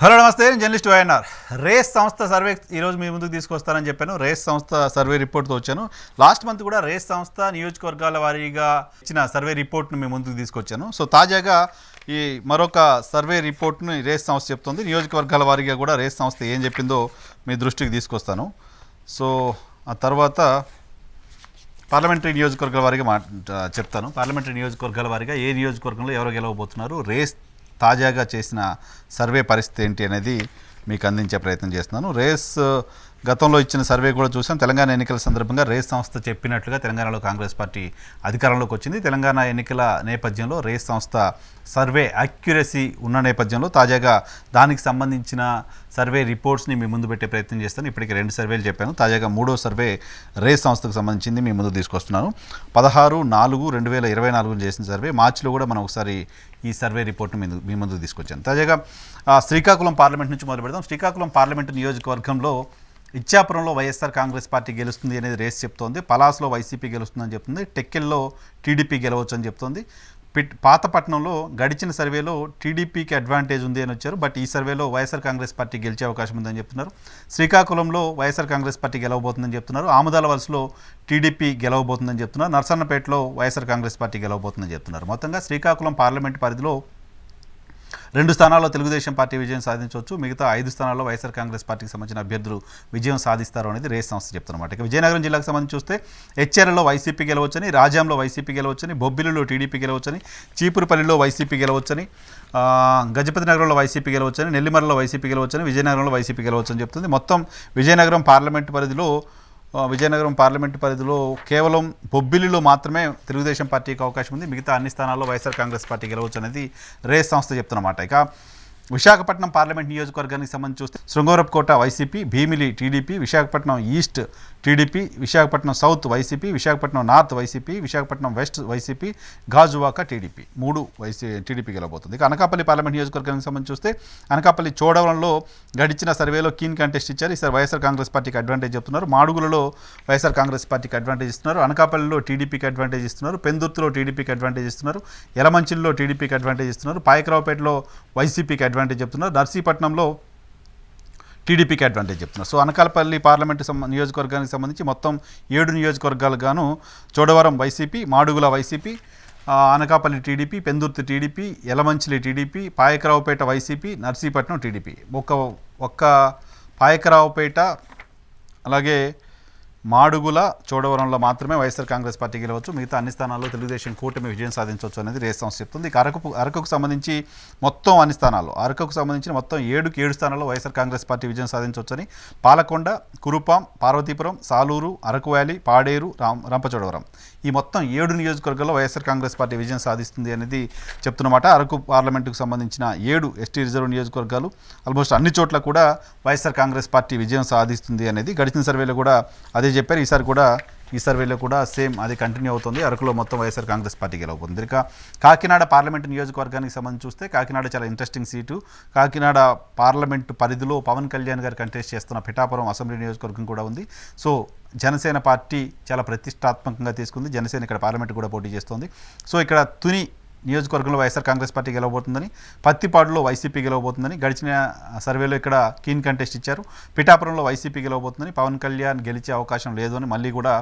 Hello నమస్తే నేను journalist YNR. Race సంస్థ సర్వే ఈరోజు మీ ముందుకు తీసుకొస్తానని చెప్పాను. రేస్ సంస్థ సర్వే రిపోర్ట్తో వచ్చాను. లాస్ట్ మంత్ కూడా రేస్ సంస్థ నియోజకవర్గాల వారీగా ఇచ్చిన సర్వే రిపోర్ట్ను మీ ముందుకు తీసుకొచ్చాను. సో తాజాగా ఈ మరొక సర్వే రిపోర్ట్ను రేస్ సంస్థ చెప్తుంది. నియోజకవర్గాల వారీగా కూడా రేస్ సంస్థ ఏం చెప్పిందో మీ దృష్టికి తీసుకొస్తాను. సో ఆ తర్వాత పార్లమెంటరీ నియోజకవర్గాల వారిగా మా చెప్తాను. పార్లమెంటరీ నియోజకవర్గాల వారిగా ఏ నియోజకవర్గంలో ఎవరు గెలవబోతున్నారు రేస్ తాజాగా చేసిన సర్వే పరిస్థితి ఏంటి అనేది మీకు అందించే ప్రయత్నం చేస్తున్నాను. రేస్ గతంలో ఇచ్చిన సర్వే కూడా చూసాం. తెలంగాణ ఎన్నికల సందర్భంగా రేస్ సంస్థ చెప్పినట్లుగా తెలంగాణలో కాంగ్రెస్ పార్టీ అధికారంలోకి వచ్చింది. తెలంగాణ ఎన్నికల నేపథ్యంలో రేస్ సంస్థ సర్వే అక్యురసీ ఉన్న నేపథ్యంలో తాజాగా దానికి సంబంధించిన సర్వే రిపోర్ట్స్ని మీ ముందు పెట్టే ప్రయత్నం చేస్తాను. ఇప్పటికి రెండు సర్వేలు చెప్పాను. తాజాగా మూడో సర్వే రేస్ సంస్థకు సంబంధించింది మీ ముందు తీసుకొస్తున్నాను. పదహారు నాలుగు రెండు వేల ఇరవై నాలుగు చేసిన సర్వే మార్చిలో కూడా మనం ఒకసారి ఈ సర్వే రిపోర్ట్ను మీ మీ ముందు తీసుకొచ్చాను. తాజాగా శ్రీకాకుళం పార్లమెంట్ నుంచి మొదలు పెడదాం. శ్రీకాకుళం పార్లమెంటు నియోజకవర్గంలో ఇచ్చాపురంలో వైఎస్ఆర్ కాంగ్రెస్ పార్టీ గెలుస్తుంది అనేది రేస్ చెప్తోంది. పలాస్లో వైసీపీ గెలుస్తుందని చెప్తుంది. టెక్కెల్లో టీడీపీ గెలవచ్చు అని చెప్తోంది. పిట్ పాతపట్నంలో గడిచిన సర్వేలో టీడీపీకి అడ్వాంటేజ్ ఉంది అని వచ్చారు. బట్ ఈ సర్వేలో వైఎస్ఆర్ కాంగ్రెస్ పార్టీ గెలిచే అవకాశం ఉందని చెప్తున్నారు. శ్రీకాకుళంలో వైఎస్ఆర్ కాంగ్రెస్ పార్టీ గెలవబోతుందని చెప్తున్నారు. ఆముదాల వలసలో టీడీపీ గెలవబోతుందని చెప్తున్నారు. నర్సన్నపేటలో వైఎస్ఆర్ కాంగ్రెస్ పార్టీ గెలవబోతుందని చెప్తున్నారు. మొత్తంగా శ్రీకాకుళం పార్లమెంట్ పరిధిలో రెండు స్థానాల్లో తెలుగుదేశం పార్టీ విజయం సాధించవచ్చు. మిగతా ఐదు స్థానాల్లో వైఎస్ఆర్ కాంగ్రెస్ పార్టీకి సంబంధించిన అభ్యర్థులు విజయం సాధిస్తారు అనేది రేస్ సంస్థ చెప్తున్నమాట ఇక విజయనగరం జిల్లాకు సంబంధించి చూస్తే హెచ్ఎర్లో వైసీపీ గెలవచ్చని రాజాంలో వైసీపీ గెలవచ్చని బొబ్బిలిలో టీడీపీ గెలవచ్చని చీపురుపల్లిలో వైసీపీ గెలవచ్చని గజపతి నగరంలో వైసీపీ గెలవచ్చని నెల్లిమరలో వైసీపీ గెలవచ్చని విజయనగరంలో వైసీపీ గెలవచ్చని చెప్తుంది. మొత్తం విజయనగరం పార్లమెంట్ పరిధిలో విజయనగరం పార్లమెంటు పరిధిలో కేవలం బొబ్బిలిలో మాత్రమే తెలుగుదేశం పార్టీకి అవకాశం ఉంది. మిగతా అన్ని స్థానాల్లో వైఎస్ఆర్ కాంగ్రెస్ పార్టీ గెలవచ్చు అనేది రేస్ సంస్థ చెప్తున్నమాట. ఇక విశాఖపట్నం పార్లమెంట్ నియోజకవర్గానికి సంబంధించి చూస్తే Srungavarapukota YCP Bheemili TDP Visakhapatnam east TDP Visakhapatnam south YCP Visakhapatnam north YCP Visakhapatnam west YCP Gajuwaka TDP. మూడు వైసీ టీడీపీ గెలబోతుంది ఇక అనకాపల్లి పార్లమెంట్ నియోజకవర్గానికి సంబంధించి చూస్తే అనకాపల్లి చోడవరంలో గడిచిన సర్వేలో కీన్ కంటెస్ట్ ఇచ్చారు. ఈసారి వైఎస్ఆర్ కాంగ్రెస్ పార్టీకి అడ్వాంటేజ్ చెప్తున్నారు. మాడుగులలో వైఎస్ఆర్ కాంగ్రెస్ పార్టీకి అడ్వాంటేజ్ ఇస్తున్నారు. అనకాపల్లిలో టీడీపీకి అడ్వాంటేజ్ ఇస్తున్నారు. పెందుర్తిలో టీడీపీకి అడ్వాంటేజ్ ఇస్తున్నారు. ఎలమంచిల్లో టీడీపీకి అడ్వాంటేజ్ ఇస్తున్నారు. పాయకరావుపేటలో వైసీపీకి అడ్వాంటేజ్ చెప్తున్నారు. నర్సీపట్నంలో టీడీపీకి అడ్వాంటేజ్ చెప్తున్నారు. సో అనకాలపల్లి పార్లమెంటు నియోజకవర్గానికి సంబంధించి మొత్తం ఏడు నియోజకవర్గాలు గాను Chodavaram YCP Madugula YCP Anakapalli TDP Pendurthi TDP Yelamanchili TDP Payakaraopeta YCP Narsipatnam TDP. ఒక్క ఒక్క పాయకరావుపేట అలాగే మాడుగుల చోడవరంలో మాత్రమే వైఎస్ఆర్ కాంగ్రెస్ పార్టీ గెలవచ్చు. మిగతా అన్ని స్థానాల్లో తెలుగుదేశం కూటమి విజయం సాధించవచ్చు అనేది రేస్ సంస్థ చెప్తుంది. ఇక అరకు అరకుకు సంబంధించి మొత్తం అన్ని స్థానాల్లో అరకుకు సంబంధించిన మొత్తం ఏడుకి ఏడు స్థానాల్లో వైఎస్ఆర్ కాంగ్రెస్ పార్టీ విజయం సాధించవచ్చని పాలకొండ కురుపాం పార్వతీపురం సాలూరు అరకు వ్యాలీ పాడేరు రాం రంపచోడవరం. ఈ మొత్తం ఏడు నియోజకవర్గాల్లో వైఎస్ఆర్ కాంగ్రెస్ పార్టీ విజయం సాధిస్తుంది అనేది చెప్తున్నమాట అరకు పార్లమెంటుకు సంబంధించిన ఏడు ఎస్టీ రిజర్వ్ నియోజకవర్గాలు. ఆల్మోస్ట్ అన్ని చోట్ల కూడా వైఎస్ఆర్ కాంగ్రెస్ పార్టీ విజయం సాధిస్తుంది అనేది గడిచిన సర్వేలో కూడా అదే చెప్పారు. ఈసారి కూడా ఈ సర్వేలో కూడా సేమ్ అది కంటిన్యూ అవుతుంది. అరకులో మొత్తం వైఎస్ఆర్ కాంగ్రెస్ పార్టీ గెలవబోతుంది. ఇక కాకినాడ పార్లమెంట్ నియోజకవర్గానికి సంబంధించి చూస్తే కాకినాడ చాలా ఇంట్రెస్టింగ్ సీటు కాకినాడ పార్లమెంట్ పరిధిలో పవన్ కళ్యాణ్ గారు కంటెస్ట్ చేస్తున్న పిఠాపురం అసెంబ్లీ నియోజకవర్గం కూడా ఉంది. సో జనసేన పార్టీ చాలా ప్రతిష్టాత్మకంగా తీసుకుంది. జనసేన ఇక్కడ పార్లమెంట్ కూడా పోటీ చేస్తోంది. సో ఇక్కడ తుని నియోజకవర్గంలో వైఎస్ఆర్ కాంగ్రెస్ పార్టీ గెలవబోతుందని పత్తిపాడులో వైసీపీ గెలవబోతుందని గడిచిన సర్వేలో ఇక్కడ కీన్ కంటెస్ట్ ఇచ్చారు. పిఠాపురంలో వైసీపీ గెలవబోతుందని పవన్ కళ్యాణ్ గెలిచే అవకాశం లేదు అని మళ్ళీ కూడా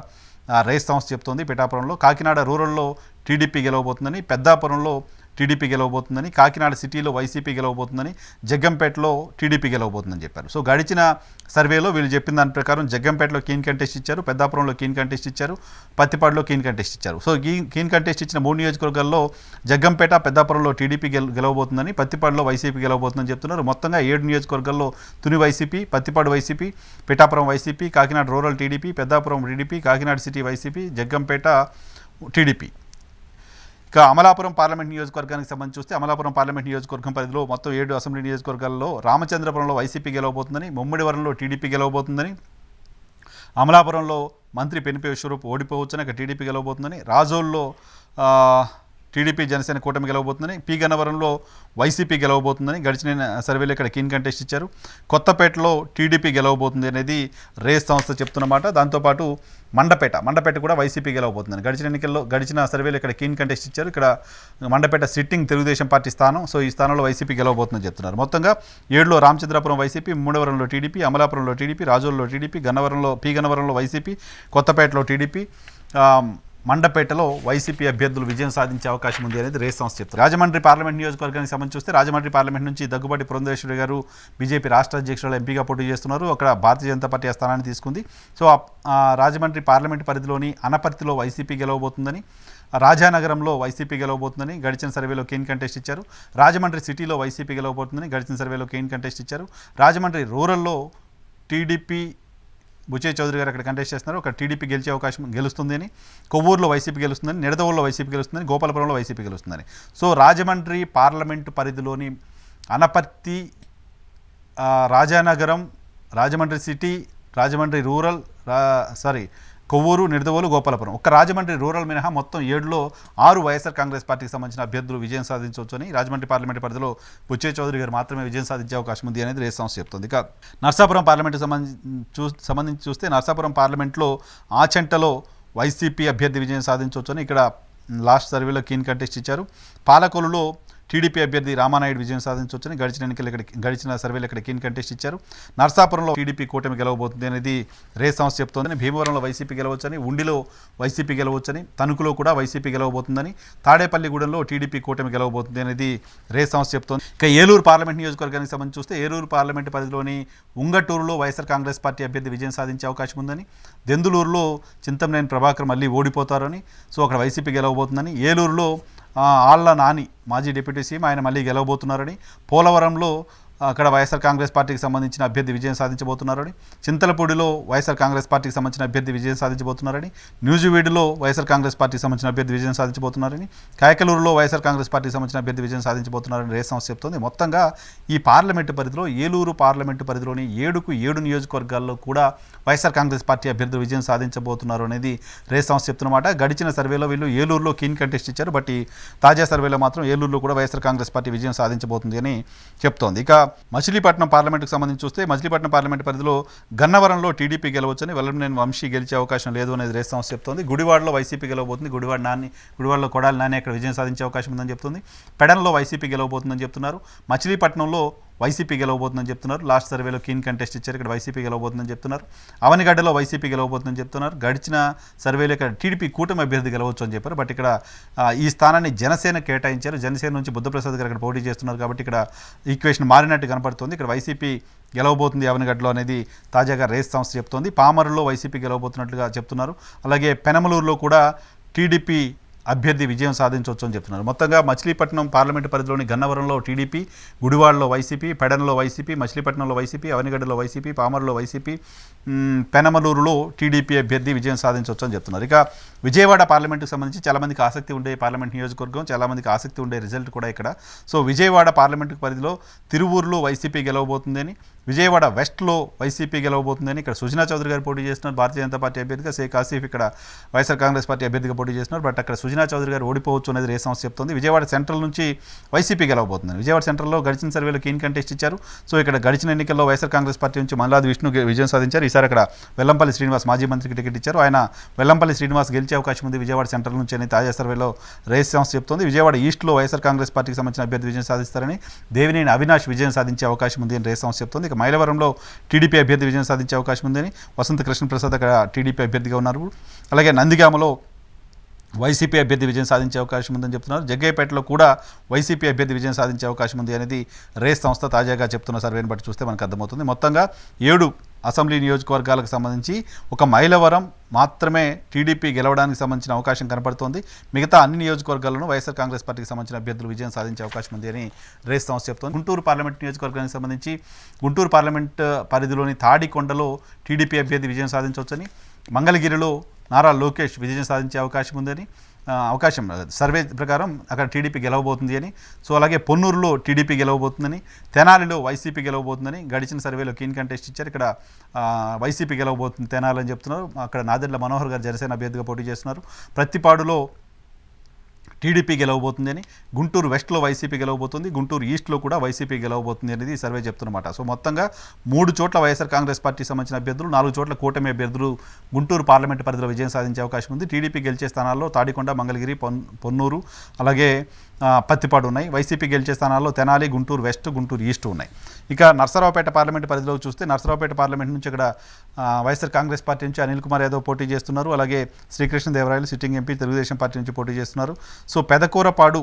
రైస్ సంస్థ చెప్తోంది. పిఠాపురంలో కాకినాడ రూరల్లో టీడీపీ గెలవబోతుందని పెద్దాపురంలో టీడీపీ గెలవబోతుందని కాకినాడ సిటీలో వైసీపీ గెలవబోతుందని జగ్గంపేటలో టీడీపీ గెలవబోతుందని చెప్పారు. సో గడిచిన సర్వేలో వీళ్ళు చెప్పిన దాని ప్రకారం జగ్గంపేటలో కీన్ కంటెస్ట్ ఇచ్చారు పెద్దాపురంలో కీన్ కంటెస్ట్ ఇచ్చారు పత్తిపాడులో కీన్ కంటెస్ట్ ఇచ్చారు. సో ఈ కీన్ కంటెస్ట్ ఇచ్చిన మూడు నియోజకవర్గాల్లో జగ్గంపేట పెద్దాపురంలో టీడీపీ గెల గెలవబోతుందని పత్తిపాడులో వైసీపీ గెలవబోతుందని చెప్తున్నారు. మొత్తంగా ఏడు నియోజకవర్గాల్లో Tuni YCP Prathipadu YCP Pithapuram YCP Kakinada rural TDP Peddapuram TDP Kakinada city YCP Jaggampeta TDP. ఇక అమలాపురం పార్లమెంట్ నియోజకవర్గానికి సంబంధించి చూస్తే అమలాపురం పార్లమెంట్ నియోజకవర్గం పరిధిలో మొత్తం ఏడు అసెంబ్లీ నియోజకవర్గాల్లో రామచంద్రపురంలో వైసీపీ గెలవబోతుందని ముమ్మడివరంలో టీడీపీ గెలవబోతుందని అమలాపురంలో మంత్రి పెనిపే విశ్వరూప్ ఓడిపోవచ్చని అక్కడ టీడీపీ గెలవబోతుందని రాజోల్లో టీడీపీ జనసేన కూటమి గెలవబోతుందని పి గన్నవరంలో వైసీపీ గెలవబోతుందని గడిచిన సర్వేలో ఇక్కడ కీన్ కంటెస్ట్ ఇచ్చారు. కొత్తపేటలో టీడీపీ గెలవబోతుంది అనేది రేస్ సంస్థ చెప్తున్నమాట. దాంతోపాటు మండపేట మండపేట కూడా వైసీపీ గెలవబోతుందని గడిచిన ఎన్నికల్లో గడిచిన సర్వేలో ఇక్కడ కీన్ కంటెస్ట్ ఇచ్చారు. ఇక్కడ మండపేట సిట్టింగ్ తెలుగుదేశం పార్టీ స్థానం సో ఈ స్థానంలో వైసీపీ గెలవబోతుందని చెప్తున్నారు. మొత్తంగా ఏడులో రామచంద్రాపురం వైసీపీ మూడవరంలో టీడీపీ అమలాపురంలో టీడీపీ రాజోల్లో టీడీపీ గన్నవరంలో పి గన్నవరంలో వైసీపీ కొత్తపేటలో టీడీపీ మండపేటలో వైసీపీ అభ్యర్థులు విజయం సాధించే అవకాశం ఉంది అనేది రేస్ సంస్థ చెప్తారు రాజమండ్రి పార్లమెంట్ నియోజకవర్గానికి సంబంధించి చూస్తే రాజమండ్రి పార్లమెంట్ నుంచి దగ్గుబాటి పురంధేశ్వరి గారు బీజేపీ రాష్ట్ర అధ్యక్షులు ఎంపీగా పోటీ చేస్తున్నారు. అక్కడ భారతీయ జనతా పార్టీ స్థానాన్ని తీసుకుంది. సో రాజమండ్రి పార్లమెంట్ పరిధిలోని అనపర్తిలో వైసీపీ గెలవబోతుందని రాజానగరంలో వైసీపీ గెలవబోతుందని గడిచిన సర్వేలో కేన్ కంటెస్ట్ ఇచ్చారు. రాజమండ్రి సిటీలో వైసీపీ గెలవబోతుందని గడిచిన సర్వేలో కేన్ కంటెస్ట్ ఇచ్చారు. రాజమండ్రి రూరల్లో టీడీపీ బుచే చౌదరి గారు అక్కడ కంటెస్ట్ చేస్తున్నారు. ఒక టీడీపీ గెలిచే అవకాశం గెలుస్తుంది అని కొవ్వూరులో వైసీపీ గెలుస్తుందని నిడదవుల్లో వైసీపీ గెలుస్తుందని గోపాలపురంలో వైసీపీ గెలుస్తుందని. సో రాజమండ్రి పార్లమెంటు పరిధిలోని అనపర్తి రాజానగరం రాజమండ్రి సిటీ రాజమండ్రి రూరల్ రా సారీ కొవ్వూరు నిడదవోలు గోపాలపురం. ఒక్క రాజమండ్రి రూరల్ మినహా మొత్తం ఏడులో ఆరు వైఎస్ఆర్ కాంగ్రెస్ పార్టీకి సంబంధించిన అభ్యర్థులు విజయం సాధించవచ్చని రాజమండ్రి పార్లమెంట్ పరిధిలో బుచ్చే చౌదరి గారు మాత్రమే విజయం సాధించే అవకాశం ఉంది అనేది రేస్ సంస్థ చెప్తుంది. ఇక నర్సాపురం పార్లమెంటు సంబంధించి చూ సంబంధించి చూస్తే నర్సాపురం పార్లమెంట్లో ఆచంటలో వైసీపీ అభ్యర్థి విజయం సాధించవచ్చని ఇక్కడ లాస్ట్ సర్వేలో కీన్ కంటెస్ట్ ఇచ్చారు. పాలకొలులో టీడీపీ అభ్యర్థి రామానాయుడు విజయం సాధించవచ్చని గడిచిన ఎన్నికలు ఇక్కడ గడిచిన సర్వేలు ఇక్కడ కీన్ కంటెస్ట్ ఇచ్చారు. నర్సాపురంలో టీడీపీ కూటమి గెలవబోతుంది అనేది రే సంస్థ చెప్తోందని భీమవరంలో వైసీపీ గెలవచ్చని ఉండిలో వైసీపీ గెలవచ్చని తణుకులో కూడా వైసీపీ గెలవబోతుందని తాడేపల్లిగూడెంలో టీడీపీ కూటమి గెలవబోతుంది అనేది రే సంస్థ చెప్తోంది. ఇక ఏలూరు పార్లమెంట్ నియోజకవర్గానికి సంబంధించి చూస్తే ఏలూరు పార్లమెంట్ పరిధిలోని ఉంగటూరులో వైఎస్ఆర్ కాంగ్రెస్ పార్టీ అభ్యర్థి విజయం సాధించే అవకాశం ఉందని దెందులూరులో చింతమనేని ప్రభాకర్ మళ్ళీ ఓడిపోతారని సో అక్కడ వైసీపీ గెలవబోతుందని ఏలూరులో ఆళ్ళ నాని మాజీ డిప్యూటీ సీఎం ఆయన మళ్ళీ గెలవబోతున్నారని పోలవరంలో అక్కడ వైఎస్ఆర్ కాంగ్రెస్ పార్టీకి సంబంధించిన అభ్యర్థి విజయం సాధించబోతున్నారని చింతలపూడిలో వైఎస్ఆర్ కాంగ్రెస్ పార్టీకి సంబంధించిన అభ్యర్థి విజయం సాధించబోతున్నారని న్యూజివీడ్లో వైఎస్ఆర్ కాంగ్రెస్ పార్టీకి సంబంధించిన అభ్యర్థి విజయం సాధించబోతున్నారని కాయకలూరులో వైఎస్ఆర్ కాంగ్రెస్ పార్టీకి సంబంధించిన అభ్యర్థి విజయం సాధించబోతున్నారని రేస్ సంస్థ చెప్తోంది. మొత్తంగా ఈ పార్లమెంటు పరిధిలో ఏలూరు పార్లమెంటు పరిధిలోని ఏడుకు ఏడు నియోజకవర్గాల్లో కూడా వైఎస్ఆర్ కాంగ్రెస్ పార్టీ అభ్యర్థులు విజయం సాధించబోతున్నారు అనేది రేస్ సంస్థ చెప్తున్నమాట. గడిచిన సర్వేలో వీళ్ళు ఏలూరులో కీన్ కంటెస్ట్ ఇచ్చారు బట్ ఈ తాజా సర్వేలో మాత్రం ఏలూరులో కూడా వైఎస్ఆర్ కాంగ్రెస్ పార్టీ విజయం సాధించబోతుంది అని చెప్తోంది. ఇక మచిలీపట్నం పార్లమెంటుకు సంబంధించి చూస్తే మచిలీపట్నం పార్లమెంట్ పరిధిలో గన్నవరంలో టీడీపీ గెలవచ్చని వెల్లంనేని వంశీ గెలిచే అవకాశం లేదు అనేది రేస్ సంస్థ చెప్తోంది. గుడివాడలో వైసీపీ గెలవబోతుంది. గుడివాడ నాని గుడివాడలో కొడాలి నాని అక్కడ విజయం సాధించే అవకాశం ఉందని చెప్తుంది. పెడన్లో వైసీపీ గెలవబోతుందని చెప్తున్నారు. మచిలీపట్నంలో వైసీపీ గెలవబోతుందని చెప్తున్నారు. లాస్ట్ సర్వేలో కీన్ కంటెస్ట్ ఇచ్చారు. ఇక్కడ వైసీపీ గెలవబోతుందని చెప్తున్నారు. అవనిగడ్డలో వైసీపీ గెలవబోతుందని చెప్తున్నారు. గడిచిన సర్వేలో ఇక్కడ టీడీపీ కూటమి అభ్యర్థి గెలవచ్చు అని చెప్పారు. బట్ ఇక్కడ ఈ స్థానాన్ని జనసేన కేటాయించారు. జనసేన నుంచి బుద్ధప్రసాద్ గారు ఇక్కడ పోటీ చేస్తున్నారు కాబట్టి ఇక్కడ ఈక్వేషన్ మారినట్టు కనపడుతుంది. ఇక్కడ వైసీపీ గెలవబోతుంది అవనిగడ్డలో అనేది తాజాగా రేస్ సంస్థ చెప్తోంది. పామరులో వైసీపీ గెలవబోతున్నట్లుగా చెప్తున్నారు. అలాగే పెనమలూరులో కూడా టీడీపీ అభ్యర్థి విజయం సాధించవచ్చు అని చెప్తున్నారు. మొత్తంగా మచిలీపట్నం పార్లమెంటు పరిధిలోని గన్నవరంలో టీడీపీ గుడివాడలో వైసీపీ పెడన్లో వైసీపీ మచిలీపట్నంలో వైసీపీ అవనిగడ్డలో వైసీపీ పామరులో వైసీపీ పెనమలూరులో టీడీపీ అభ్యర్థి విజయం సాధించవచ్చు అని చెప్తున్నారు. ఇక విజయవాడ పార్లమెంటుకు సంబంధించి చాలామందికి ఆసక్తి ఉండే పార్లమెంట్ నియోజకవర్గం చాలామందికి ఆసక్తి ఉండే రిజల్ట్ కూడా ఇక్కడ. సో విజయవాడ పార్లమెంటు పరిధిలో తిరువూరులో వైసీపీ గెలవబోతుందని విజయవాడ వెస్ట్లో వైసీపీ గెలవబోతుందని ఇక్కడ సుజనా చౌదరి గారు పోటీ చేస్తున్నారు. భారతీయ జనతా పార్టీ అభ్యర్థిగా షేక్ ఆసిఫ్ ఇక్కడ వైఎస్ఆర్ కాంగ్రెస్ పార్టీ అభ్యర్థిగా పోటీ చేస్తున్నారు. బట్ అక్కడ సుజనా చౌదరి గారు ఓడిపోవచ్చు అనేది ఏ సంస్థ చెప్తుంది. విజయవాడ సెంట్రల్ నుంచి వైసీపీ గెలవబోతుంది. విజయవాడ సెంట్రల్లో గడిచిన సర్వేలో కీన్ కంటెస్ట్ ఇచ్చారు. సో ఇక్కడ గడిచిన ఎన్నికల్లో వైఎస్ఆర్ కాంగ్రెస్ పార్టీ నుంచి మల్లాది విష్ణు విజయం సాధించారు. ఈసారి అక్కడ వెల్లంపల్లి శ్రీనివాస్ మాజీ మంత్రికి టికెట్ ఇచ్చారు. ఆయన వెల్లంపల్లి శ్రీనివాస్ గెలిచే అవకాశం ఉంది. విజయవాడ సెంట్రల్ నుంచి అని తాజా సర్వేలో రేస్ సంస్థ చెప్తోంది. విజయవాడ ఈస్ట్లో వైఎస్ఆర్ కాంగ్రెస్ పార్టీకి సంబంధించిన అభ్యర్థి విజయం సాధిస్తారని దేవినేని అవినాష్ విజయం సాధించే అవకాశం ఉంది అని రేస్ సంస్థ చెప్తోంది. ఇక మైలవరంలో టీడీపీ అభ్యర్థి విజయం సాధించే అవకాశం ఉందని వసంత కృష్ణప్రసాద్ అక్కడ టీడీపీ అభ్యర్థిగా ఉన్నారు. అలాగే నందిగామలో వైసీపీ అభ్యర్థి విజయం సాధించే అవకాశం ఉందని చెప్తున్నారు. జగ్గయ్యపేటలో కూడా వైసీపీ అభ్యర్థి విజయం సాధించే అవకాశం ఉంది అనేది రేస్ సంస్థ తాజాగా చెప్తున్న సర్వేని బట్టి చూస్తే మనకు అర్థమవుతుంది. మొత్తంగా ఏడు అసెంబ్లీ నియోజకవర్గాలకు సంబంధించి ఒక మైలవరం మాత్రమే టీడీపీ గెలవడానికి సంబంధించిన అవకాశం కనపడుతోంది. మిగతా అన్ని నియోజకవర్గాల్లోనూ వైఎస్ఆర్ కాంగ్రెస్ పార్టీకి సంబంధించిన అభ్యర్థులు విజయం సాధించే అవకాశం ఉంది అని రేస్ సంస్థ చెప్తోంది. గుంటూరు పార్లమెంట్ నియోజకవర్గానికి సంబంధించి గుంటూరు పార్లమెంట్ పరిధిలోని తాడికొండలో టీడీపీ అభ్యర్థి విజయం సాధించవచ్చని మంగళగిరిలో నారా లోకేష్ విజయం సాధించే అవకాశం ఉందని అవకాశం సర్వే ప్రకారం అక్కడ టీడీపీ గెలవబోతుంది అని సో అలాగే పొన్నూరులో టీడీపీ గెలవబోతుందని తెనాలిలో వైసీపీ గెలవబోతుందని గడిచిన సర్వేలో కీన్ కంటెస్ట్ ఇచ్చారు. ఇక్కడ వైసీపీ గెలవబోతుంది తెనాలి అని చెప్తున్నారు. అక్కడ నాదెండ్ల మనోహర్ గారు జనసేన అభ్యర్థిగా పోటీ చేస్తున్నారు. ప్రతిపాడులో టీడీపీ గెలవబోతుంది అని గుంటూరు వెస్ట్లో వైసీపీ గెలవబోతుంది గుంటూరు ఈస్ట్లో కూడా వైసీపీ గెలవబోతుంది అనేది సర్వే చెప్తున్నమాట. సో మొత్తంగా మూడు చోట్ల వైఎస్ఆర్ కాంగ్రెస్ పార్టీకి సంబంధించిన అభ్యర్థులు నాలుగు చోట్ల కూటమి అభ్యర్థులు గుంటూరు పార్లమెంటు పరిధిలో విజయం సాధించే అవకాశం ఉంది. టీడీపీ గెలిచే స్థానాల్లో తాడికొండ మంగళగిరి పొన్ పొన్నూరు అలాగే పత్తిపాడు ఉన్నాయి. వైసీపీ గెలిచే స్థానాల్లో తెనాలి గుంటూరు వెస్ట్ గుంటూరు ఈస్ట్ ఉన్నాయి. ఇక నర్సరావుపేట పార్లమెంట్ పరిధిలో చూస్తే నర్సరావుపేట పార్లమెంట్ నుంచి ఇక్కడ వైఎస్ఆర్ కాంగ్రెస్ పార్టీ నుంచి అనిల్ కుమార్ యాదవ్ పోటీ చేస్తున్నారు. అలాగే Srikrishnadevarayalu sitting MP Telugu Desam party నుంచి పోటీ చేస్తున్నారు. సో పెదకూరపాడు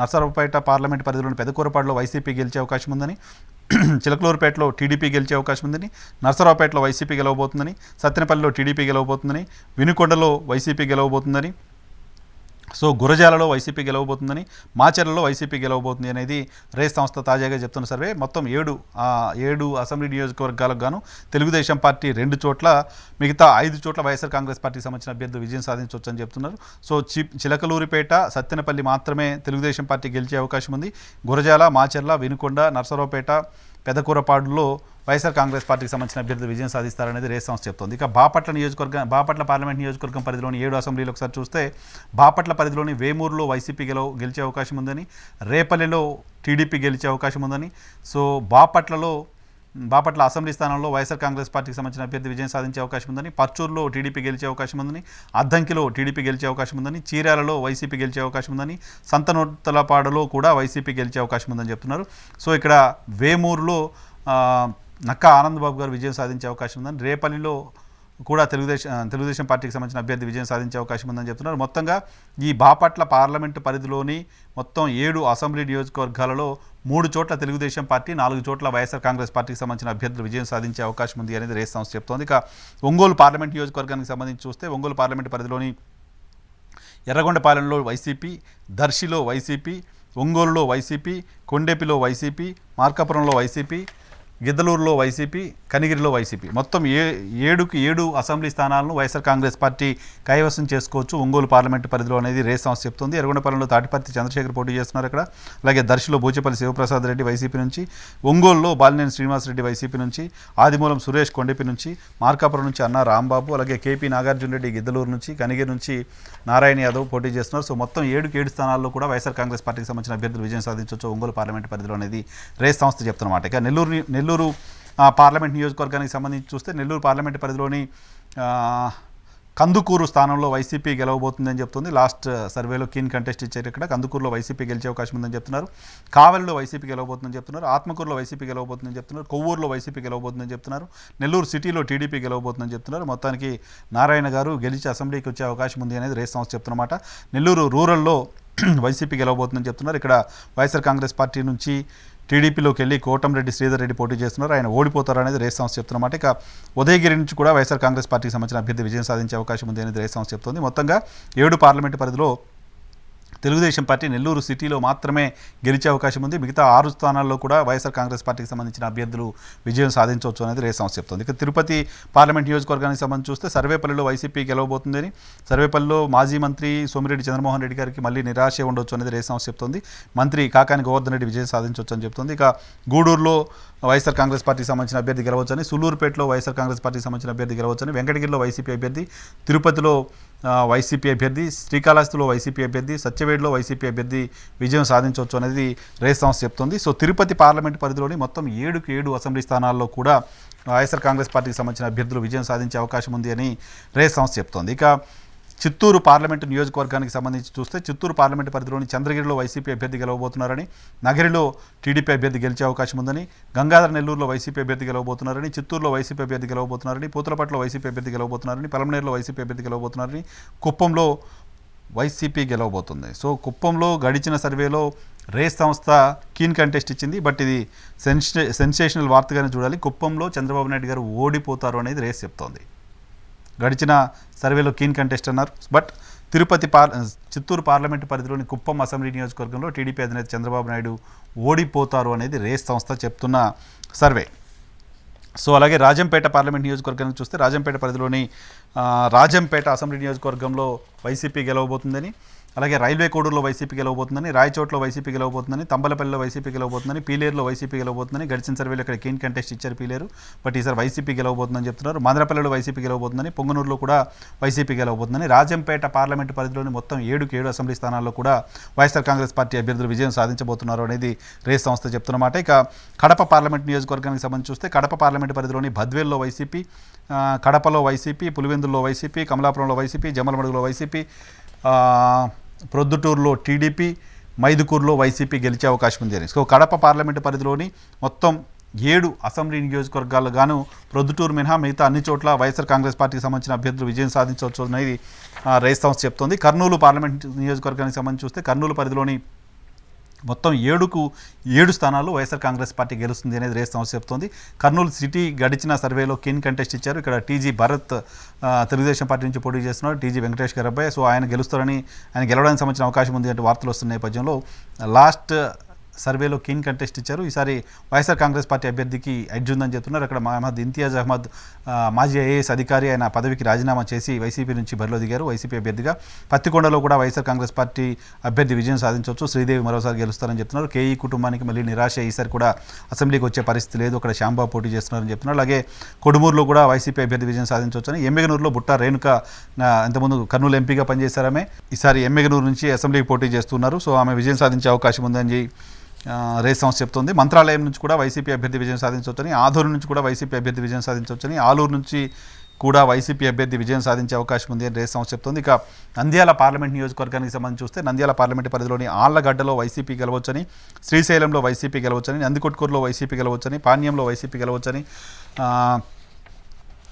నర్సరావుపేట పార్లమెంట్ పరిధిలోని పెదకూరపాడులో వైసీపీ గెలిచే అవకాశం ఉందని చిలకలూరుపేటలో టీడీపీ గెలిచే అవకాశం ఉందని నర్సరావుపేటలో వైసీపీ గెలవబోతుందని సత్తెనపల్లిలో టీడీపీ గెలవబోతుందని వినుకొండలో వైసీపీ గెలవబోతుందని సో గురజాలలో వైసీపీ గెలవబోతుందని మాచర్లలో వైసీపీ గెలవబోతుంది అనేది రేస్ సంస్థ తాజాగా చెప్తున్న సర్వే. మొత్తం ఏడు ఏడు అసెంబ్లీ నియోజకవర్గాలకు గాను తెలుగుదేశం పార్టీ రెండు చోట్ల మిగతా ఐదు చోట్ల వైఎస్ఆర్ కాంగ్రెస్ పార్టీకి సంబంధించిన అభ్యర్థులు విజయం సాధించవచ్చని చెప్తున్నారు. సో చి చిలకలూరిపేట సత్తెనపల్లి మాత్రమే తెలుగుదేశం పార్టీ గెలిచే అవకాశం ఉంది. గురజాల మాచర్ల వినుకొండ నర్సరావుపేట పెదకూరపాడులో వైఎస్ఆర్ కాంగ్రెస్ పార్టీకి సంబంధించిన అభ్యర్థులు విజయం సాధిస్తారనేది రేస్ సంస్థ చెప్తోంది. ఇక బాపట్ల నియోజకవర్గం బాపట్ల పార్లమెంట్ నియోజకవర్గం పరిధిలోని ఏడు అసెంబ్లీలు ఒకసారి చూస్తే బాపట్ల పరిధిలోని వేమూరులో వైసీపీ గెలవ గెలిచే అవకాశం ఉందని రేపల్లెలో టీడీపీ గెలిచే అవకాశం ఉందని సో బాపట్లలో బాపట్ల అసెంబ్లీ స్థానంలో వైఎస్ఆర్ కాంగ్రెస్ పార్టీకి సంబంధించిన అభ్యర్థి విజయం సాధించే అవకాశం ఉందని పర్చూరులో టీడీపీ గెలిచే అవకాశం ఉందని అద్దంకిలో టీడీపీ గెలిచే అవకాశం ఉందని చీరాలలో వైసీపీ గెలిచే అవకాశం ఉందని సంతనోతలపాడలో కూడా వైసీపీ గెలిచే అవకాశం ఉందని చెప్తున్నారు. సో ఇక్కడ వేమూరులో ఆ, నక్కా ఆనందబాబు గారు విజయం సాధించే అవకాశం ఉందని రేపల్లిలో కూడా తెలుగుదేశం తెలుగుదేశం పార్టీకి సంబంధించిన అభ్యర్థి విజయం సాధించే అవకాశం ఉందని చెప్తున్నారు. మొత్తంగా ఈ బాపట్ల పార్లమెంటు పరిధిలోని మొత్తం ఏడు అసెంబ్లీ నియోజకవర్గాలలో మూడు చోట్ల తెలుగుదేశం పార్టీ నాలుగు చోట్ల వైఎస్ఆర్ కాంగ్రెస్ పార్టీకి సంబంధించిన అభ్యర్థులు విజయం సాధించే అవకాశం ఉంది అనేది రేస్ సంస్థ చెప్తోంది. ఇక ఒంగోలు పార్లమెంట్ నియోజకవర్గానికి సంబంధించి చూస్తే ఒంగోలు పార్లమెంట్ పరిధిలోని ఎర్రగొండపాలెంలో వైసీపీ దర్శిలో వైసీపీ ఒంగోలులో వైసీపీ కొండెపిలో వైసీపీ మార్కాపురంలో వైసీపీ గిద్దలూరులో వైసీపీ కనిగిరిలో వైసీపీ. మొత్తం ఏ ఏడుకి ఏడు అసెంబ్లీ స్థానాలను వైఎస్ఆర్ కాంగ్రెస్ పార్టీ కైవసం చేసుకోవచ్చు. ఒంగోలు పార్లమెంటు పరిధిలో అనేది రేస్ సంస్థ చెప్తుంది. ఎర్రగొండపాలెంలో తాటిపర్తి చంద్రశేఖర్ పోటీ చేస్తున్నారు ఇక్కడ అలాగే దర్శిలో బూచేపల్లి శివప్రసాద్ రెడ్డి వైసీపీ నుంచి ఒంగోలులో బాలినేని శ్రీనివాసరెడ్డి వైసీపీ నుంచి ఆదిమూలం సురేష్ కొండపి నుంచి మార్కాపురం నుంచి అన్న రాంబాబు అలాగే కేపీ నాగార్జున రెడ్డి గిద్దలూరు నుంచి కనిగిరి నుంచి నారాయణ యాదవ్ పోటీ చేస్తున్నారు. సో మొత్తం ఏడుకి ఏడు స్థానాల్లో కూడా వైఎస్ఆర్ కాంగ్రెస్ పార్టీకి సంబంధించిన అభ్యర్థులు విజయం సాధించవచ్చు. ఒంగోలు పార్లమెంట్ పరిధిలో అనేది రేస్ సంస్థ చెప్తున్నమాట. ఇక నెల్లూరు నెల్లూరు పార్లమెంట్ నియోజకవర్గానికి సంబంధించి చూస్తే నెల్లూరు పార్లమెంట్ పరిధిలోని కందుకూరు స్థానంలో వైసీపీ గెలవబోతుందని చెప్తుంది. లాస్ట్ సర్వేలో కీన్ కంటెస్ట్ ఇచ్చారు ఇక్కడ. కందుకూరులో వైసీపీ గెలిచే అవకాశం ఉందని చెప్తున్నారు. కావలిలో వైసీపీ గెలవబోతుందని చెప్తున్నారు. ఆత్మకూరులో వైసీపీ గెలవబోతుందని చెప్తున్నారు. కొవ్వూరులో వైసీపీ గెలవబోతుందని చెప్తున్నారు. నెల్లూరు సిటీలో టీడీపీ గెలవబోతుందని చెప్తున్నారు. మొత్తానికి నారాయణ గారు గెలిచి అసెంబ్లీకి వచ్చే అవకాశం ఉంది అనేది రేస్ సంస్థ చెప్తున్నమాట. నెల్లూరు రూరల్లో వైసీపీ గెలవబోతుందని చెప్తున్నారు. ఇక్కడ వైఎస్ఆర్ కాంగ్రెస్ పార్టీ నుంచి టీడీపీలోకి వెళ్ళి కోటంరెడ్డి శ్రీధర్ రెడ్డి పోటీ చేస్తున్నారు. ఆయన ఓడిపోతారు అనేది రేస్ సంస్థ చెప్తున్నమాట ఇక ఉదయగిరి నుంచి కూడా వైఎస్ఆర్ కాంగ్రెస్ పార్టీకి సంబంధించిన అభ్యర్థి విజయం సాధించే అవకాశం ఉంది అనేది రేస్ సంస్థ చెప్తుంది. మొత్తంగా ఏడు పార్లమెంటు పరిధిలో తెలుగుదేశం పార్టీ నెల్లూరు సిటీలో మాత్రమే గెలిచే అవకాశం ఉంది. మిగతా ఆరు స్థానాల్లో కూడా వైఎస్ఆర్ కాంగ్రెస్ పార్టీకి సంబంధించిన అభ్యర్థులు విజయం సాధించవచ్చు అనేది రేస్ సంస్థ చెప్తుంది. ఇక తిరుపతి పార్లమెంట్ నియోజకవర్గానికి సంబంధించి చూస్తే సర్వేపల్లిలో వైసీపీ గెలవబోతుందని సర్వేపల్లిలో మాజీ మంత్రి సోమిరెడ్డి చంద్రమోహన్ రెడ్డి గారికి మళ్ళీ నిరాశ ఉండొచ్చు అనేది రే సంస్థ చెప్తుంది. మంత్రి కాకాని గోవర్ధన్ రెడ్డి విజయం సాధించవచ్చు అని చెప్తుంది. ఇక గూడూరులో వైఎస్ఆర్ కాంగ్రెస్ పార్టీకి సంబంధించిన అభ్యర్థి గెలవచ్చని సులూరుపేటలో వైఎస్ఆర్ కాంగ్రెస్ పార్టీకి సంబంధించిన అభ్యర్థి గెలవచ్చని వెంకటగిరిలో వైసీపీ అభ్యర్థి తిరుపతిలో వైసీపీ అభ్యర్థి శ్రీకాళహస్తిలో వైసీపీ అభ్యర్థి సత్యవేడిలో వైసీపీ అభ్యర్థి విజయం సాధించవచ్చు అనేది రేస్ సంస్థ చెప్తుంది. సో తిరుపతి పార్లమెంట్ పరిధిలోని మొత్తం ఏడుకు ఏడు అసెంబ్లీ స్థానాల్లో కూడా వైఎస్ఆర్ కాంగ్రెస్ పార్టీకి సంబంధించిన అభ్యర్థులు విజయం సాధించే అవకాశం ఉంది అని రేస్ సంస్థ చెప్తోంది. ఇక చిత్తూరు పార్లమెంటు నియోజకవర్గానికి సంబంధించి చూస్తే చిత్తూరు పార్లమెంటు పరిధిలోని చంద్రగిరిలో వైసీపీ అభ్యర్థి గెలవబోతున్నారని నగరిలో టీడీపీ అభ్యర్థి గెలిచే అవకాశం ఉందని గంగాధర నెల్లూరులో వైసీపీ అభ్యర్థి గెలవబోతున్నారని చిత్తూరులో వైసీపీ అభ్యర్థి గెలవబోతున్నారని పూతలపట్ల వైసీపీ అభ్యర్థి గెలవబోతున్నారని పలమనేరులో వైసీపీ అభ్యర్థి గెలవబోతున్నారని కుప్పంలో వైసీపీ గెలవబోతుంది. సో కుప్పంలో గడిచిన సర్వేలో రేస్ సంస్థ కీన్ కంటెస్ట్ ఇచ్చింది బట్ ఇది సెన్సే సెన్సేషనల్ వార్తగానే చూడాలి. కుప్పంలో చంద్రబాబు నాయుడు గారు ఓడిపోతారు అనేది రేస్ చెప్తోంది. గడిచిన సర్వేలో కీన్ కంటెస్ట్ అన్నారు. బట్ తిరుపతి పార్ చిత్తూరు పార్లమెంటు పరిధిలోని కుప్పం అసెంబ్లీ నియోజకవర్గంలో టీడీపీ అధినేత చంద్రబాబు నాయుడు ఓడిపోతారు అనేది రేస్ సంస్థ చెప్తున్న సర్వే. సో అలాగే రాజంపేట పార్లమెంట్ నియోజకవర్గానికి చూస్తే రాజంపేట పరిధిలోని రాజంపేట అసెంబ్లీ నియోజకవర్గంలో వైసీపీ గెలవబోతుందని అలాగే రైల్వే కోడూరులో వైసీపీ గెలవబోతుందని రాయచోట్లో వైసీపీ గెలవబోతుందని తంబలపల్లిలో వైసీపీ గెలవబోతుందని పీలేరులో వైసీపీ గెలవబోతుందని గడిచిన సర్వేలో ఇక్కడ కీన్ కంటెస్ట్ ఇచ్చారు పీలేరు. బట్ ఈసారి వైసీపీ గెలవబోతుందని చెప్తున్నారు. మందరపల్లిలో వైసీపీ గెలవబోతుందని పొంగనూరులో కూడా వైసీపీ గెలవబోతుందని రాజంపేట పార్లమెంటు పరిధిలోని మొత్తం ఏడుకి ఏడు అసెంబ్లీ స్థానాల్లో కూడా వైఎస్ఆర్ కాంగ్రెస్ పార్టీ అభ్యర్థులు విజయం సాధించబోతున్నారు అనేది రేస్ సంస్థ చెప్తున్నమాట ఇక కడప పార్లమెంట్ నియోజకవర్గానికి సంబంధించి చూస్తే కడప పార్లమెంట్ పరిధిలోని భద్వేల్లో వైసీపీ కడపలో వైసీపీ పులివెందుల్లో వైసీపీ కమలాపురంలో వైసీపీ జమలమడుగులో వైసీపీ ప్రొద్దుటూరులో టీడీపీ మైదుకూరులో వైసీపీ గెలిచే అవకాశం ఉంది సో కడప పార్లమెంటు పరిధిలోని మొత్తం ఏడు అసెంబ్లీ నియోజకవర్గాలు గాను ప్రొద్దుటూరు మినహా మిగతా అన్ని చోట్ల వైఎస్ఆర్ కాంగ్రెస్ పార్టీకి సంబంధించిన అభ్యర్థులు విజయం సాధించవచ్చు అనేది రైస్ సంస్థ చెప్తోంది. కర్నూలు పార్లమెంట్ నియోజకవర్గానికి సంబంధించి చూస్తే కర్నూలు పరిధిలోని మొత్తం ఏడుకు ఏడు స్థానాలు వైఎస్ఆర్ కాంగ్రెస్ పార్టీ గెలుస్తుంది అనేది రేస్ సంస్థ చెప్తోంది. కర్నూలు సిటీ గడిచిన సర్వేలో కిన్ కంటెస్ట్ ఇచ్చారు. ఇక్కడ టీజీ భరత్ తెలుగుదేశం పార్టీ నుంచి పోటీ చేస్తున్నారు టీజీ వెంకటేష్ గారు అబ్బాయి. సో ఆయన గెలుస్తారని ఆయన గెలవడానికి సంబంధించిన అవకాశం ఉంది అంటే వార్తలు వస్తున్న నేపథ్యంలో లాస్ట్ సర్వేలో కీన్ కంటెస్ట్ ఇచ్చారు. ఈసారి వైఎస్ఆర్ కాంగ్రెస్ పార్టీ అభ్యర్థికి ఎడ్జ్ ఉందని చెప్తున్నారు. అక్కడ మహమ్మద్ ఇంతియాజ్ అహ్మద్ మాజీ ఐఏఎస్ అధికారి ఆయన పదవికి రాజీనామా చేసి వైసీపీ నుంచి బరిలో దిగారు. వైసీపీ అభ్యర్థిగా పత్తికొండలో కూడా వైఎస్ఆర్ కాంగ్రెస్ పార్టీ అభ్యర్థి విజయం సాధించవచ్చు. శ్రీదేవి మరోసారి గెలుస్తారని చెప్తున్నారు. కేఈ కుటుంబానికి మళ్ళీ నిరాశ. ఈసారి కూడా అసెంబ్లీకి వచ్చే పరిస్థితి లేదు. అక్కడ శాంబా పోటీ చేస్తున్నారని చెప్తున్నారు. అలాగే కొడుమూరులో కూడా వైసీపీ అభ్యర్థి విజయం సాధించవచ్చని ఎమ్మెగనూరులో బుట్ట రేణుక ఇంతకుముందు కర్నూలు ఎంపీగా పనిచేశారామే ఈసారి ఎమ్మెగనూరు నుంచి అసెంబ్లీకి పోటీ చేస్తున్నారు. సో ఆమె విజయం సాధించే అవకాశం ఉందని రేస్ సంస్థ చెప్తుంది. మంత్రాలయం నుంచి కూడా వైసీపీ అభ్యర్థి విజయం సాధించవచ్చని ఆధూరు నుంచి కూడా వైసీపీ అభ్యర్థి విజయం సాధించవచ్చని ఆలూరు నుంచి కూడా వైసీపీ అభ్యర్థి విజయం సాధించే అవకాశం ఉంది అని రేస్ సంస్థ చెప్తుంది. ఇక నంద్యాల పార్లమెంట్ నియోజకవర్గానికి సంబంధించి చూస్తే నంద్యాల పార్లమెంట్ పరిధిలోని ఆళ్ళగడ్డలో వైసీపీ గెలవచ్చని శ్రీశైలంలో వైసీపీ గెలవచ్చని నందికొట్కూరులో వైసీపీ గెలవచ్చని పాణ్యంలో వైసీపీ గెలవచ్చని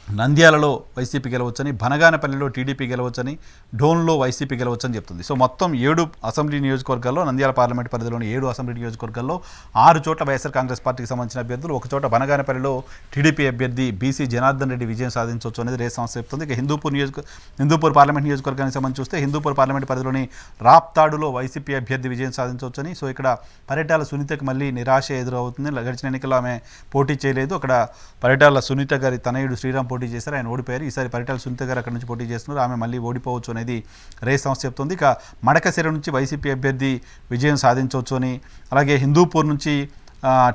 నంద్యాలలో వైసీపీ గెలవచ్చని బనగానపల్లిలో టీడీపీ గెలవచ్చని డోన్లో వైసీపీ గెలవచ్చని చెప్తుంది. సో మొత్తం ఏడు అసెంబ్లీ నియోజకవర్గాల్లో నంద్యాల పార్లమెంట్ పరిధిలోని ఏడు అసెంబ్లీ నియోజకవర్గాల్లో ఆరు చోట్ల వైఎస్ఆర్ కాంగ్రెస్ పార్టీకి సంబంధించిన అభ్యర్థులు ఒక చోట బనగానపల్లిలో టీడీపీ అభ్యర్థి బీసీ జనార్దన్ రెడ్డి విజయం సాధించవచ్చు అనేది రేస్ సంస్థ చెప్తుంది. ఇక హిందూపూర్ నియోజక హిందూపూర్ పార్లమెంట్ నియోజకవర్గానికి సంబంధించి చూస్తే హిందూపూర్ పార్లమెంట్ పరిధిలోని రాప్తాడులో వైసీపీ అభ్యర్థి విజయం సాధించవచ్చని సో ఇక్కడ పరిటాల సునీతకి మళ్ళీ నిరాశ ఎదురవుతుంది. గడిచిన ఎన్నికల్లో ఆమె పోటీ చేయలేదు. అక్కడ పరిటాల సునీత గారి తనయుడు శ్రీరామ్ పోటీ చేశారు. ఆయన ఓడిపోయారు. ఈసారి పరిటాల సునీత గారు అక్కడ నుంచి పోటీ చేస్తున్నారు. ఆమె మళ్ళీ ఓడిపోవచ్చు అనేది రే సంస్థ చెప్తుంది. ఇక మడకశిర నుంచి వైసీపీ అభ్యర్థి విజయం సాధించవచ్చు అని అలాగే హిందూపూర్ నుంచి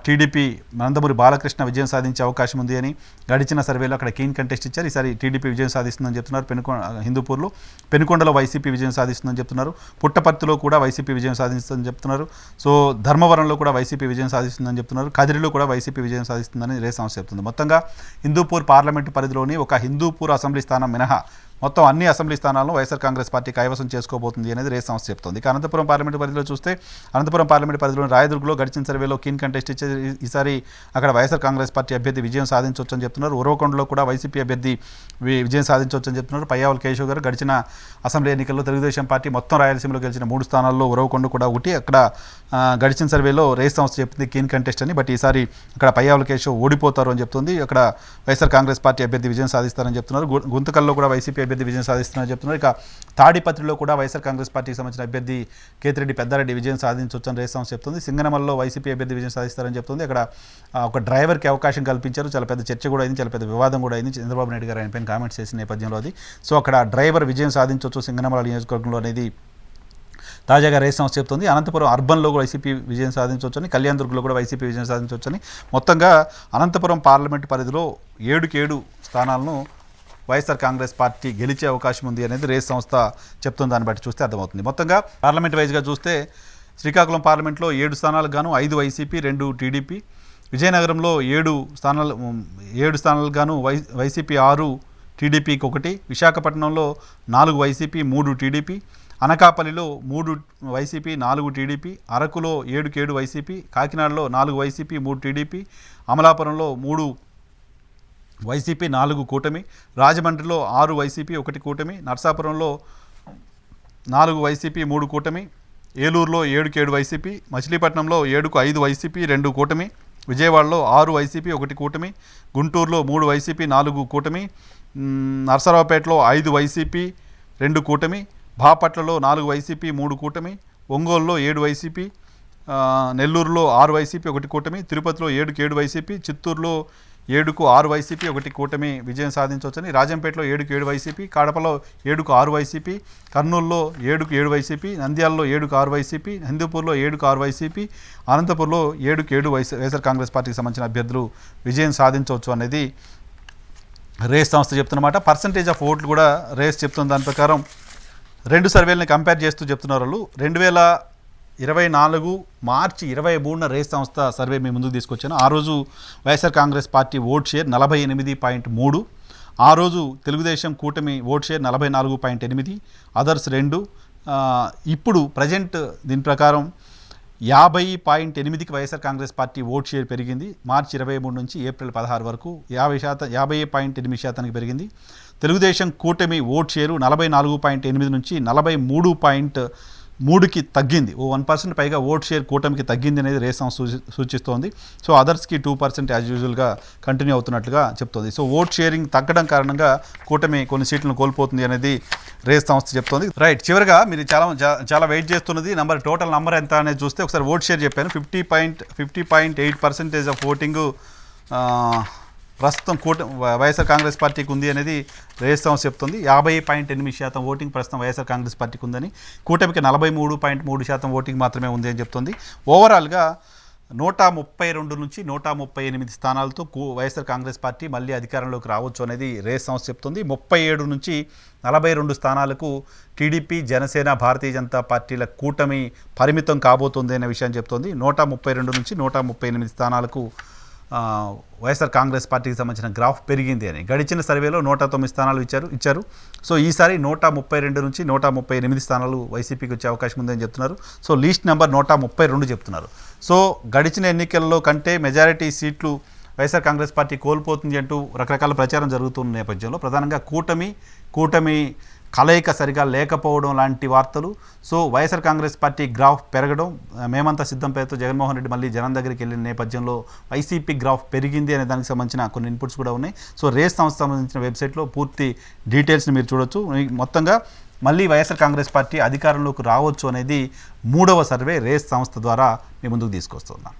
టీడీపీ నందమూరి బాలకృష్ణ విజయం సాధించే అవకాశం ఉంది అని గడిచిన సర్వేలో అక్కడ కీన్ కంటెస్ట్ ఇచ్చారు. ఈసారి టీడీపీ విజయం సాధిస్తుందని చెప్తున్నారు. పెనుకొ హిందూపూర్లో పెనుకొండలో వైసీపీ విజయం సాధిస్తుందని చెప్తున్నారు. పుట్టపర్తిలో కూడా వైసీపీ విజయం సాధిస్తుందని చెప్తున్నారు. సో ధర్మవరంలో కూడా వైసీపీ విజయం సాధిస్తుందని చెప్తున్నారు. కదిరిలో కూడా వైసీపీ విజయం సాధిస్తుందని రే సంస్థ చెప్తుంది. మొత్తంగా హిందూపూర్ పార్లమెంటు పరిధిలోని ఒక హిందూపూర్ అసెంబ్లీ స్థానం మినహా మొత్తం అన్ని అసెంబ్లీ స్థానాలను వైఎస్ఆర్ కాంగ్రెస్ పార్టీ కైవసం చేసుకోబోతుంది అనేది రే సంస్థ చెప్తోంది. ఇక అనంతపురం పార్లమెంటు పరిధిలో చూస్తే అనంతపురం పార్లమెంటు పరిధిలోని రాయదుర్గలో గడిచిన సర్వేలో కీన్ కంటెస్ట్ ఇచ్చే ఈసారి అక్కడ వైఎస్ఆర్ కాంగ్రెస్ పార్టీ అభ్యర్థి విజయం సాధించవచ్చని చెప్తున్నారు. ఉరవకొండలో కూడా వైసీపీ అభ్యర్థి విజయం సాధించవచ్చని చెప్తున్నారు. పయ్యావల్ కేశవ్ గారు గడిచిన అసెంబ్లీ ఎన్నికల్లో తెలుగుదేశం పార్టీ మొత్తం రాయలసీమలో గెలిచిన మూడు స్థానాల్లో ఉరవకొండ కూడా ఒకటి. అక్కడ గడిచిన సర్వేలో రేస్ సంస్థ చెప్తుంది కీన్ కంటెస్ట్ అని బట్ ఈసారి అక్కడ పయ్యావుల కేశవ్ ఓడిపోతారు అని చెప్తుంది. అక్కడ వైఎస్ఆర్ కాంగ్రెస్ పార్టీ అభ్యర్థి విజయం సాధిస్తారని చెప్తున్నారు. గుంతకల్లో కూడా వైసీపీ అభ్యర్థి విజయం సాధిస్తున్నారని చెప్తున్నారు. ఇక తాడిపత్రిలో కూడా వైఎస్ఆర్ కాంగ్రెస్ పార్టీకి సంబంధించిన అభ్యర్థి కేతిరెడ్డి పెద్దారెడ్డి విజయం సాధించవచ్చు రేస్ సంస్థ చెప్తుంది. సింగనమల్లో వైసీపీ అభ్యర్థి విజయం సాధిస్తారని చెప్తుంది. అక్కడ ఒక డ్రైవర్కి అవకాశం కల్పించారు. చాలా పెద్ద చర్చ కూడా అయింది చాలా పెద్ద వివాదం కూడా అయింది. చంద్రబాబు నాయుడు గారు ఆయన పైన కామెంట్స్ చేసిన నేపథ్యంలో అది. సో అక్కడ డ్రైవర్ విజయం సాధించవచ్చు సింగనమల నియోజకవర్గంలో అనేది తాజాగా రేస్ సంస్థ చెప్తుంది అనంతపురం అర్బన్లో కూడా వైసీపీ విజయం సాధించవచ్చని కళ్యాణదుర్గలో కూడా వైసీపీ విజయం సాధించవచ్చని. మొత్తంగా అనంతపురం పార్లమెంటు పరిధిలో ఏడుకి ఏడు స్థానాలను వైఎస్ఆర్ కాంగ్రెస్ పార్టీ గెలిచే అవకాశం ఉంది అనేది రేస్ సంస్థ చెప్తుంది దాన్ని బట్టి చూస్తే అర్థమవుతుంది. మొత్తంగా పార్లమెంట్ వైజ్గా చూస్తే శ్రీకాకుళం పార్లమెంట్లో ఏడు స్థానాలకు గాను ఐదు వైసీపీ రెండు టీడీపీ. విజయనగరంలో ఏడు స్థానాలు ఏడు స్థానాలకు గాను వై వైసీపీ ఆరు టీడీపీకి ఒకటి. విశాఖపట్నంలో నాలుగు వైసీపీ మూడు టీడీపీ. అనకాపల్లిలో మూడు వైసీపీ నాలుగు టీడీపీ అరకులో ఏడుకేడు ఏడు వైసీపీ కాకినాడలో నాలుగు వైసీపీ మూడు టీడీపీ అమలాపురంలో మూడు వైసీపీ నాలుగు కూటమి రాజమండ్రిలో ఆరు వైసీపీ ఒకటి కూటమి నర్సాపురంలో నాలుగు వైసీపీ మూడు కూటమి ఏలూరులో ఏడుకు ఏడు వైసీపీ మచిలీపట్నంలో ఏడుకు ఐదు వైసీపీ రెండు కూటమి విజయవాడలో ఆరు వైసీపీ ఒకటి కూటమి గుంటూరులో మూడు వైసీపీ నాలుగు కూటమి నర్సరావుపేటలో ఐదు వైసీపీ రెండు కూటమి బాపట్లలో నాలుగు వైసీపీ మూడు కూటమి ఒంగోలులో ఏడు వైసీపీ నెల్లూరులో ఆరు వైసీపీ ఒకటి కూటమి తిరుపతిలో ఏడుకు ఏడు వైసీపీ చిత్తూరులో ఏడుకు ఆరు వైసీపీ ఒకటి కూటమి విజయం సాధించవచ్చని రాజంపేటలో ఏడుకు ఏడు వైసీపీ కడపలో ఏడుకు ఆరు వైసీపీ కర్నూలులో ఏడుకు ఏడు వైసీపీ నంద్యాలలో ఏడుకు ఆరు వైసీపీ హిందూపూర్లో ఏడుకు ఆరు వైసీపీ అనంతపూర్లో ఏడుకు ఏడు వైస్ వైఎస్ఆర్ కాంగ్రెస్ పార్టీకి సంబంధించిన అభ్యర్థులు విజయం సాధించవచ్చు అనేది రేస్ సంస్థ చెప్తున్నమాట. పర్సంటేజ్ ఆఫ్ ఓట్లు కూడా రేస్ చెప్తున్న దాని ప్రకారం రెండు సర్వేలని కంపేర్ చేస్తూ చెప్తున్నారు వాళ్ళు. రెండు వేల ఇరవై నాలుగు మార్చి ఇరవై మూడున రేస్ సంస్థ సర్వే మీ ముందుకు తీసుకొచ్చాను. ఆ రోజు YSR Congress party vote share నలభై ఎనిమిది పాయింట్ మూడు. ఆ రోజు తెలుగుదేశం కూటమి ఓట్ షేర్ నలభై నాలుగు పాయింట్ ఎనిమిది. అదర్స్ రెండు. ఇప్పుడు ప్రజెంట్ దీని ప్రకారం యాభై పాయింట్ ఎనిమిదికి YSR Congress party vote share పెరిగింది. మార్చి ఇరవై మూడు నుంచి ఏప్రిల్ పదహారు వరకు యాభై శాతం యాభై పాయింట్ ఎనిమిది శాతానికి పెరిగింది. తెలుగుదేశం కూటమి ఓట్ షేరు నలభై నాలుగు పాయింట్ ఎనిమిది నుంచి నలభై మూడు పాయింట్ మూడుకి తగ్గింది. ఓ వన్ పర్సెంట్ పైగా ఓట్ షేర్ కూటమికి తగ్గింది అనేది రేస్ సూచి సూచిస్తోంది. సో అదర్స్కి టూ పర్సెంట్ యాజ్ యూజువల్గా కంటిన్యూ అవుతున్నట్లుగా చెప్తోంది. సో ఓట్ షేరింగ్ తగ్గడం కారణంగా కూటమి కొన్ని సీట్లను కోల్పోతుంది అనేది రేస్ సంస్థ చెప్తోంది. రైట్ చివరిగా మీరు చాలా చాలా వెయిట్ చేస్తున్నది నంబర్ టోటల్ నంబర్ ఎంత అనేది చూస్తే ఒకసారి ఓట్ షేర్ చెప్పాను. Fifty point fifty point eight percentage of voting ప్రస్తుతం కూట వైఎస్ఆర్ కాంగ్రెస్ పార్టీకి ఉంది అనేది రేస్ సంస్థ చెప్తుంది. యాభై పాయింట్ ఎనిమిది శాతం ఓటింగ్ ప్రస్తుతం వైఎస్ఆర్ కాంగ్రెస్ పార్టీకి ఉందని కూటమికి నలభై మూడు పాయింట్ మూడు శాతం ఓటింగ్ మాత్రమే ఉంది అని చెప్తుంది. ఓవరాల్గా నూట ముప్పై రెండు నుంచి నూట ముప్పై ఎనిమిది స్థానాలతో కూ- వైఎస్ఆర్ కాంగ్రెస్ పార్టీ మళ్ళీ అధికారంలోకి రావచ్చు అనేది రేస్ సంస్థ చెప్తుంది. ముప్పై ఏడు నుంచి నలభై రెండు స్థానాలకు టీడీపీ జనసేన భారతీయ జనతా పార్టీల కూటమి పరిమితం కాబోతుంది అనే విషయాన్ని చెప్తోంది. నూట ముప్పై రెండు నుంచి నూట ముప్పై ఎనిమిది స్థానాలకు వైఎస్ఆర్ కాంగ్రెస్ పార్టీకి సంబంధించిన గ్రాఫ్ పెరిగింది అని. గడిచిన సర్వేలో నూట తొమ్మిది స్థానాలు ఇచ్చారు ఇచ్చారు. సో ఈసారి నూట ముప్పై రెండు నుంచి నూట ముప్పై ఎనిమిది స్థానాలు వైసీపీకి వచ్చే అవకాశం ఉందని చెప్తున్నారు. సో లీస్ట్ నెంబర్ నూట ముప్పై రెండు చెప్తున్నారు. సో గడిచిన ఎన్నికల్లో కంటే మెజారిటీ సీట్లు వైఎస్ఆర్ కాంగ్రెస్ పార్టీ కోల్పోతుంది అంటూ రకరకాల ప్రచారం జరుగుతున్న నేపథ్యంలో ప్రధానంగా కూటమి కూటమి కలయిక సరిగా లేకపోవడం లాంటి వార్తలు. So YSR Congress party graph పెరగడం మేమంతా సిద్ధం పేరుతో జగన్మోహన్ రెడ్డి మళ్ళీ జనం దగ్గరికి వెళ్ళిన నేపథ్యంలో వైసీపీ గ్రాఫ్ పెరిగింది అనే దానికి సంబంధించిన కొన్ని ఇన్పుట్స్ కూడా ఉన్నాయి. సో రేస్ సంస్థ సంబంధించిన వెబ్సైట్లో పూర్తి డీటెయిల్స్ని మీరు చూడొచ్చు. మొత్తంగా మళ్ళీ వైఎస్ఆర్ కాంగ్రెస్ పార్టీ అధికారంలోకి రావచ్చు అనేది మూడవ సర్వే రేస్ సంస్థ ద్వారా మీ ముందుకు తీసుకొస్తున్నాను